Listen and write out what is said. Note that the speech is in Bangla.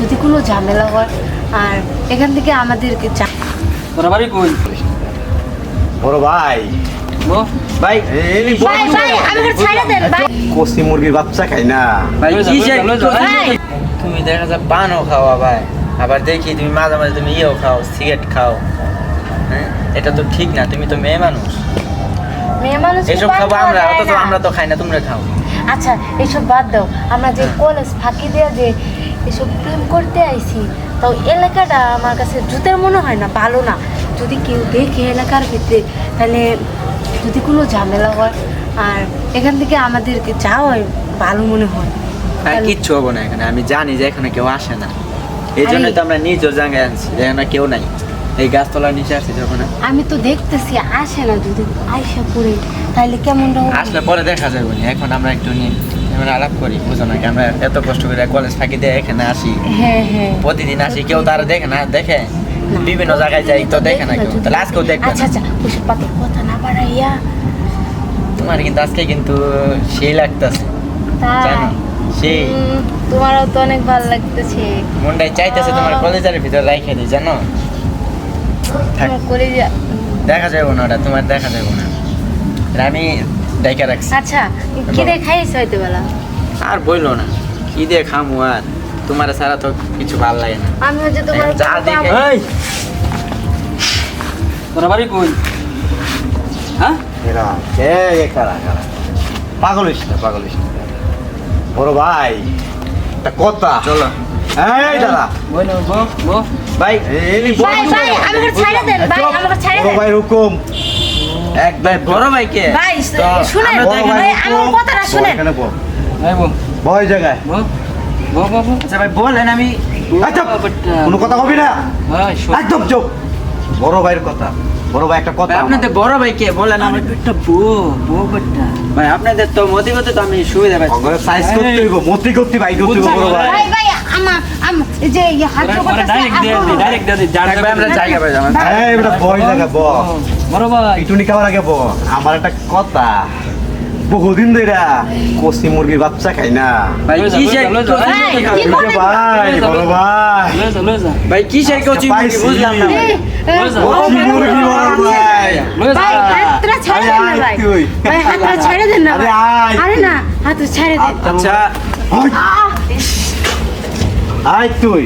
যদি কোনো ঝামেলা হয় আর এখান থেকে আমাদেরকে তোরা বাড়ি কই? বড় ভাই। ভাই কষি মুরগির বাচ্চা খাই না। তুমি দেখা যায় পানও ভাই আবার। দেখি তুমি মাঝে মাঝে তুমি ইয়েও খাও সিগারেট খাও। হ্যাঁ? এটা তো ঠিক না তুমি তো মেয়ে মানুষ। মেয়ে মানুষ এসব খাব আমরা তো খাই না তোমরা খাও। আচ্ছা এসব বাদ দাও। আমরা যে কলেজ ফাঁকি দেওয়া যে এসব প্রেম করতে আইছি তাও এলাকাটা আমার কাছে জুতের মনে হয় না ভালো না। যদি কেউ দেখে এলাকার ভিতরে তাহলে যদি কোনো ঝামেলা হয় আর এখান থেকে আমাদেরকে যাওয়া ভালো মনে হয়। কিচ্ছু হব না এখানে আমি জানি যে এখানে কেউ আসে না। এই জন্য তো আমরা নিজ জায়গায় আনছি এখানে কেউ নাই। এই গাছতলার নিচে আসছি যখন। আমি তো দেখতেছি আসে না যদি আইসা পড়ে তাহলে কেমন? আসলে পরে দেখা যাবে এখন আমরা একটু নিয়ে এমন আলাপ করি বুঝো না কি আমরা এত কষ্ট করে কলেজ ফাঁকি দিয়ে এখানে আসি। হ্যাঁ হ্যাঁ। প্রতিদিন আসি কেউ তারা দেখে না দেখে? বিভিন্ন জায়গায় যাই তো দেখে না কেউ। তাহলে আজকেও দেখবে আচ্ছা আচ্ছা ওইসব পাতে কথা না বাড়াইয়া। তোমার কিন্তু আজকে কিন্তু সেই লাগতেছে। জানো সেই। তোমারও তো অনেক ভালো লাগতেছে। মনটাই চাইতেছে তোমার কলেজের ভিতর রাইখে দিই জানো? কলেজে দেখা যাবে না ওটা তোমার দেখা যাবে না। আমি ডাইকা রাখছি। আচ্ছা কি রে খাইছ হয়তো বেলা আর বইলো না। কি দিয়ে খামু আর? তোমার ছাড়া তো কিছু ভালো লাগে না। আমি হচ্ছে তোমার যা দেখে- এই! তোরা বাড়ি কই? হ্যাঁ? এরা কে এ কারা কারা? পাগল হইস না পাগল হইস না। বড় ভাই একটা কথা। চলো। এই দাদা বলো বো বো ভাই এই ভাই ভাই দেন ভাই আমাকে ছেড়ে বড় ভাই হুকুম। এক ভাই বড় ভাইকে। ভাই শুনেন আমরা ভাই আমার কথাটা শুনেন। বল। বয় জায়গায়। আচ্ছা ভাই বলেন আমি কোনো কথা কবি না। ভাই একদম চুপ। বড় ভাইয়ের কথা। বড় ভাই একটা কথা ভাই, আপনাদের বড় ভাইকে বলেন আমি একটা বো বো বেটা ভাই আপনাদের তো মতিগত তো আমি সুবিধা পাচ্ছি। সাইজ করতে হইব মতি করতে ভাই করতে হইব বড় ভাই। ভাই ভাই আমা আম যে ইয়ে হাত ডাইরেক্ট ডাইরেক্ট দি আমরা জায়গা পাই এই ব বড় ভাই। পিটুনি খাবার আগে ব আমার একটা কথা। বহুদিন ধরে কষি মুরগির বাচ্চা খাই না। ভাই কি? কি ভাই বড় ভাই। কিসের কেউ চিনি পাইছি। বুঝলাম না মুরগি বড় ভাই ভাই হাতটা ছেড়ে দেন না ভাই। ভাই হাতটা ছেড়ে দেন না আরে ভাই। আয়। আরে না হাতটা ছেড়ে দেন। আচ্ছা। আহ, আয় তুই।